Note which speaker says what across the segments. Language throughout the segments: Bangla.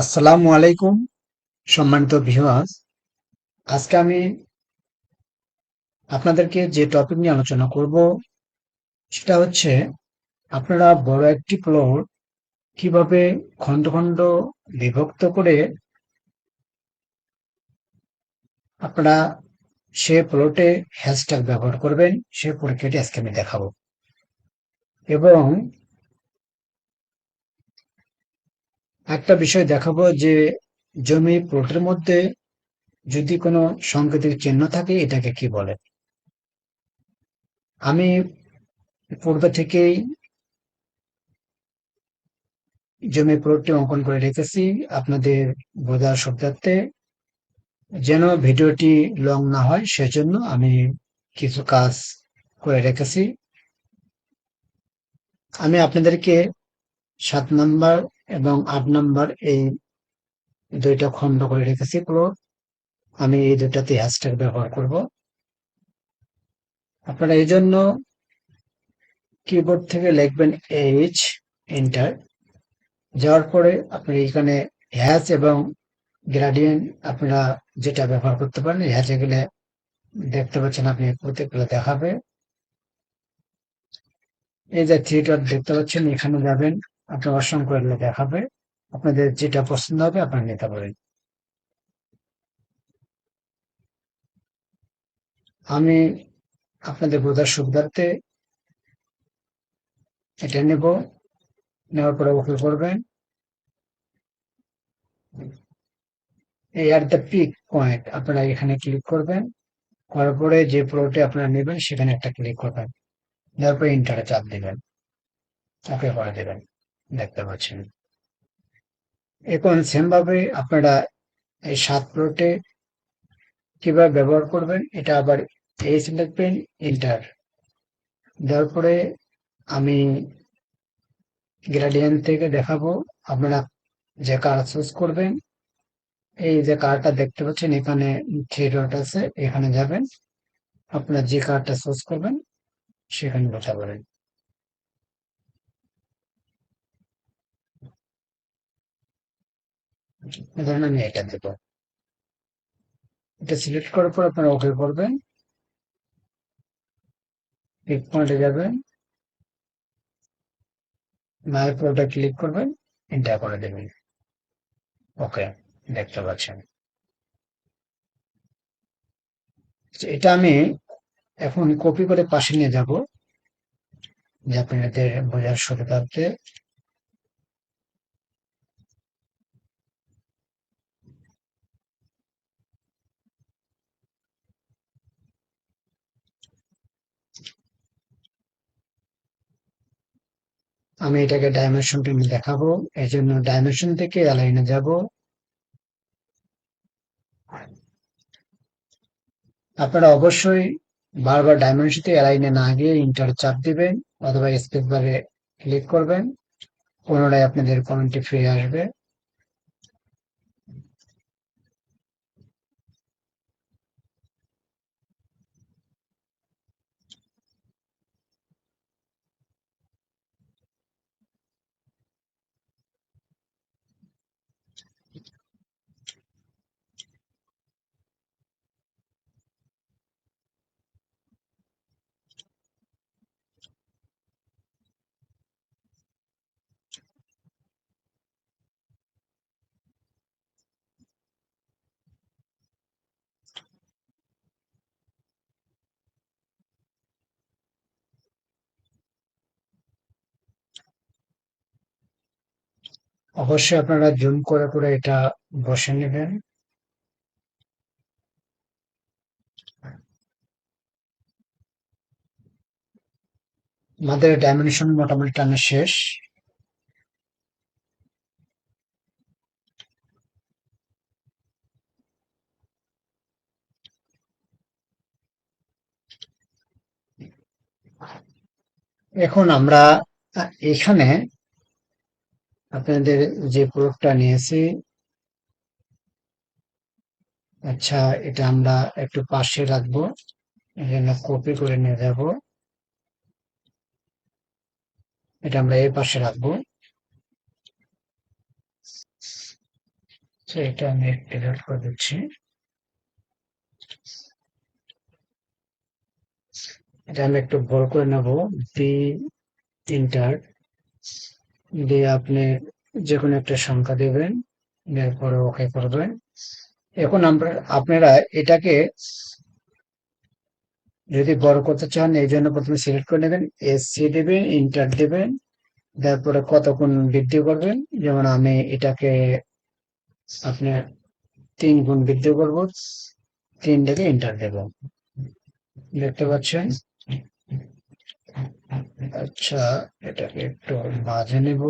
Speaker 1: আসসালামু আলাইকুম, সম্মানিত ভিউয়ার্স আজকে আমি আপনাদেরকে যে টপিক নিয়ে আলোচনা করব, সেটা হচ্ছে, আপনারা বড় একটি প্লট কীভাবে খন্ড খন্ড বিভক্ত করে আপনারা সে প্লটে হ্যাশট্যাগ ব্যবহার করবেন, সে পরীক্ষাটি আজকে আমি দেখাবো। এবং একটা বিষয় দেখাবো যে জমি প্লটের মধ্যে যদি কোনো সংকেতের চিহ্ন থাকে, এটাকে কি বলে? আমি পূর্বে থেকেই জমি প্লটটি অঙ্কন করে রেখেছি। আপনাদের বোঝার সুবিধার্থে যেন ভিডিওটি লং না হয়, সেজন্য আমি কিছু কাজ করে রেখেছি। আমি আপনাদেরকে সাত নাম্বার এবং আট নাম্বার এই দুইটা খণ্ড করে রেখেছি প্লট আমি এই দুটাতে হ্যাশট্যাগ ব্যবহার করব। আপনারা এই জন্য কিবোর্ড থেকে লিখবেন এইচ এন্টার যাওয়ার পরে আপনি এখানে হ্যাচ এবং গ্রাডিয়েন্ট আপনারা যেটা ব্যবহার করতে পারেন হ্যাচে গেলে দেখতে পাচ্ছেন আপনি প্রত্যেকগুলো দেখাবে। এই যে ডট দেখতে পাচ্ছেন, এখানে যাবেন। আপনি অসংখ্য এগুলো দেখাবে আপনাদের যেটা পছন্দ হবে, আপনারা নিতে পারেন। আমি আপনাদের বোঝার সুবিধার্থে এটা নেব। নেওয়ার পরে ওকে করবেন। এই আর দ্য পিক পয়েন্ট আপনারা এখানে ক্লিক করবেন। করার পরে যে প্লটে আপনারা নেবেন, সেখানে একটা ক্লিক করবেন। দেওয়ার পরে ইন্টারে চাপ দেবেন। ওকে করে দেবেন। দেখতে পাচ্ছেন। এখন সেম ভাবে আপনারা এই সাত প্লটে কীভাবে ব্যবহার করবেন, এটা আবার এই লিখবেন ইন্টার দেওয়ার পরে আমি গ্রেডিয়েন্ট থেকে দেখাবো, আপনারা যে কার চুজ করবেন, এই যে কারটা দেখতে পাচ্ছেন, এখানে থ্রি ডট আছে, এখানে যাবেন। আপনারা যে কারটা চুজ করবেন, সেখানে বসা পারেন ধরেন আমি এটা দেব এটা সিলেক্ট করার পর আপনারা ওকে করবেন। পিক পয়েন্টে যাবেন। মায়ের ওটা ক্লিক করবেন এন্টার করে দেবেন। ওকে দেখতে পাচ্ছেন। এটা আমি এখন কপি করে পাশে নিয়ে যাব, যে আপনাদের বোঝার সুবিধার্থে। আমি এটাকে ডাইমেনশন আমি দেখাবো। এই জন্য ডাইমেনশন থেকে অ্যালাইনে যাব। আপনারা অবশ্যই বারবার ডাইমেনশনতে অ্যালাইনে না গিয়ে ইন্টার চাপ দিবেন অথবা স্পেস বারে ক্লিক করবেন। পুনরায় আপনাদের কমেন্টটি ফিরে আসবে। অবশ্যই আপনারা জুম করে করে এটা বসে নেবেন। আমাদের ডাইমেনশন মোটামুটি টানা শেষ। এখন আমরা এখানে আপনাদের যে প্রোডাক্টটা নিয়েছি আচ্ছা এটা আমরা একটু পাশে রাখব এখানে কপি করে নিয়ে যাব। এটা আমরা এই পাশে রাখব। এটা আমি ডিলিট করে দিচ্ছি। এটা আমি একটু বড় করে নেব বি ইন্টার দিয়ে আপনি যে কোনো একটা সংখ্যা দেবেন এরপরে ওকে করবেন এখন আমরা, আপনারা এটাকে যদি বড় করতে চান, এই জন্য প্রথমে সিলেক্ট করে নেবেন এস সি দেবেন ইন্টার দেবেন তারপরে কত গুণ বৃদ্ধি করবেন। যেমন আমি এটাকে আপনার তিন গুণ বৃদ্ধি করব, তিন থেকে ইন্টার দেব। দেখতে পাচ্ছেন? আচ্ছা এটাকে একটু মাঝে নেব।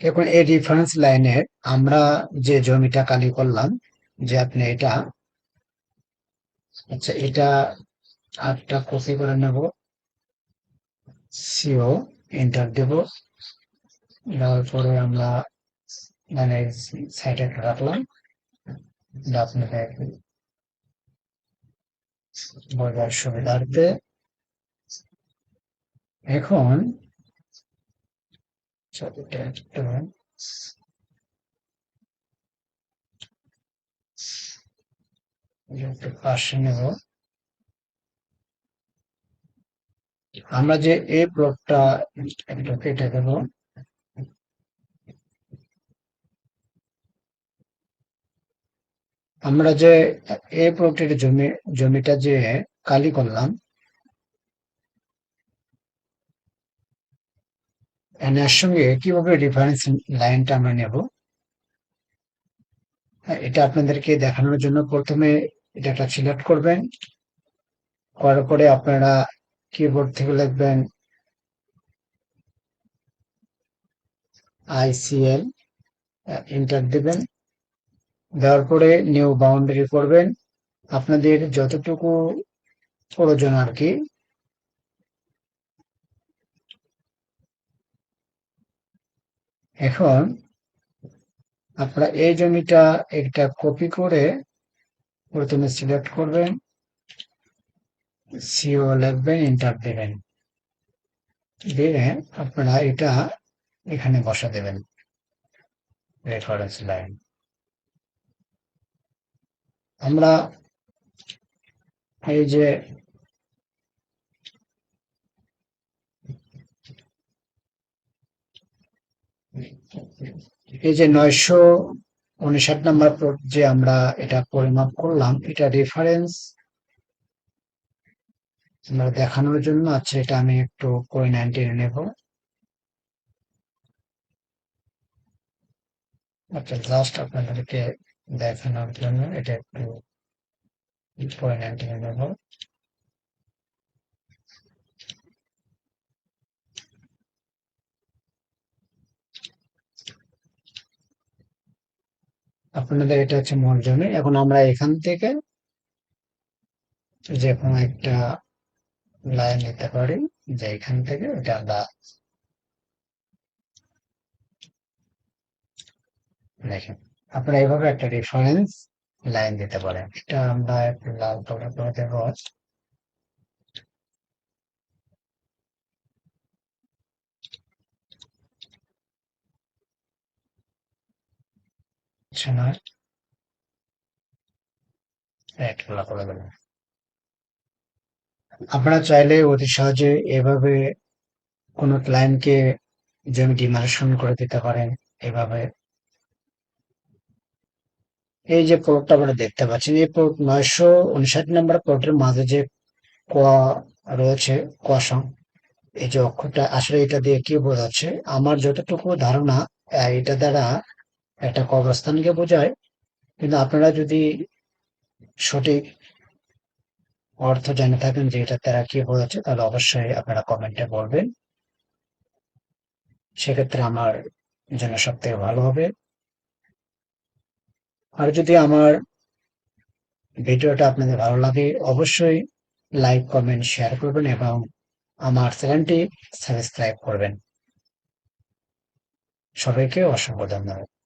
Speaker 1: এখন এই রেফারেন্স লাইনের আমরা যে জমিটা কালি করলাম, যে আপনি এটা আচ্ছা এটা আটটা কপি করে নেব। সিও এন্টার দেব। দেওয়ার পরে আমরা মানে সাইডে রাখলাম। আপনাদের বোঝার সুবিধার্থে। এখন ছবিটা একটু পাশে নেব। আমরা যে এই ব্লকটা কেটে দেব। আমরা যে এই ব্লকটির জমি জমিটা যে কালি করলাম এর সঙ্গে কীভাবে রেফারেন্স লাইনটা আমরা নেব? হ্যাঁ, এটা আপনাদেরকে দেখানোর জন্য প্রথমে এটা সিলেক্ট করবেন। করার পরে আপনারা কিবোর্ড থেকে লিখবেন আইসিএল এন্টার দেবেন। দেওয়ার পরে নিউ বাউন্ডারি করবেন। আপনাদের যতটুকু প্রয়োজন আর কি। এখন আপনারা এই জমিটা একটা কপি করে প্রথমে সিলেক্ট করবেন। সিও লিখবেন এন্টার দেবেন। দিয়ে আপনারা এটা এখানে বসা দেবেন। রেফারেন্স লাইন আমরা এই যে এই যে নয়শো উনষাট নাম্বার যে আমরা এটা পরিমাপ করলাম, এটা রেফারেন্স আমরা দেখানোর জন্য আচ্ছা এটা আমি একটু পয়েন্ট নাইনটিনে নেব। আচ্ছা লাস্ট আপনাদেরকে দেখানোর জন্য এটা একটু পয়েন্ট নাইনটিনে নেব। আপনাদের এটা হচ্ছে মূল জমি এখন আমরা এখান থেকে যে কোনো একটা লাইন নিতে পারি, যে এখান থেকে এটা আমরা দেখেন, আপনারা এইভাবে একটা রেফারেন্স লাইন দিতে পারেন। এটা আমরা লাল কালার করে দেব। রেড কালার করে দেবেন আপনারা চাইলে অতি সহজে এভাবে কোনো ক্লায়েন্টকে জমি ডিমারেশন করে দিতে পারেন এভাবে। এই যে প্লটটা আপনারা দেখতে পাচ্ছেন এই প্লট নয়শো উনষাট নম্বর প্লটের মাঝে যে ক রয়েছে কসং এই যে অক্ষরটা, আসলে এটা দিয়ে কি বোঝাচ্ছে, আমার যতটুকু ধারণা এটা দ্বারা একটা কবরস্থানকে বোঝায়, কিন্তু আপনারা যদি সঠিক অর্থ জেনে থাকেন যে এটা দ্বারা কি বোঝাচ্ছে তাহলে অবশ্যই আপনারা কমেন্টে বলবেন। সেক্ষেত্রে আমার জন্য সব থেকে ভালো হবে। আর যদি আমার ভিডিওটা আপনাদের ভালো লাগে, অবশ্যই লাইক, কমেন্ট, শেয়ার করবেন এবং আমার চ্যানেলটি সাবস্ক্রাইব করবেন। সবাইকে অসংখ্য ধন্যবাদ।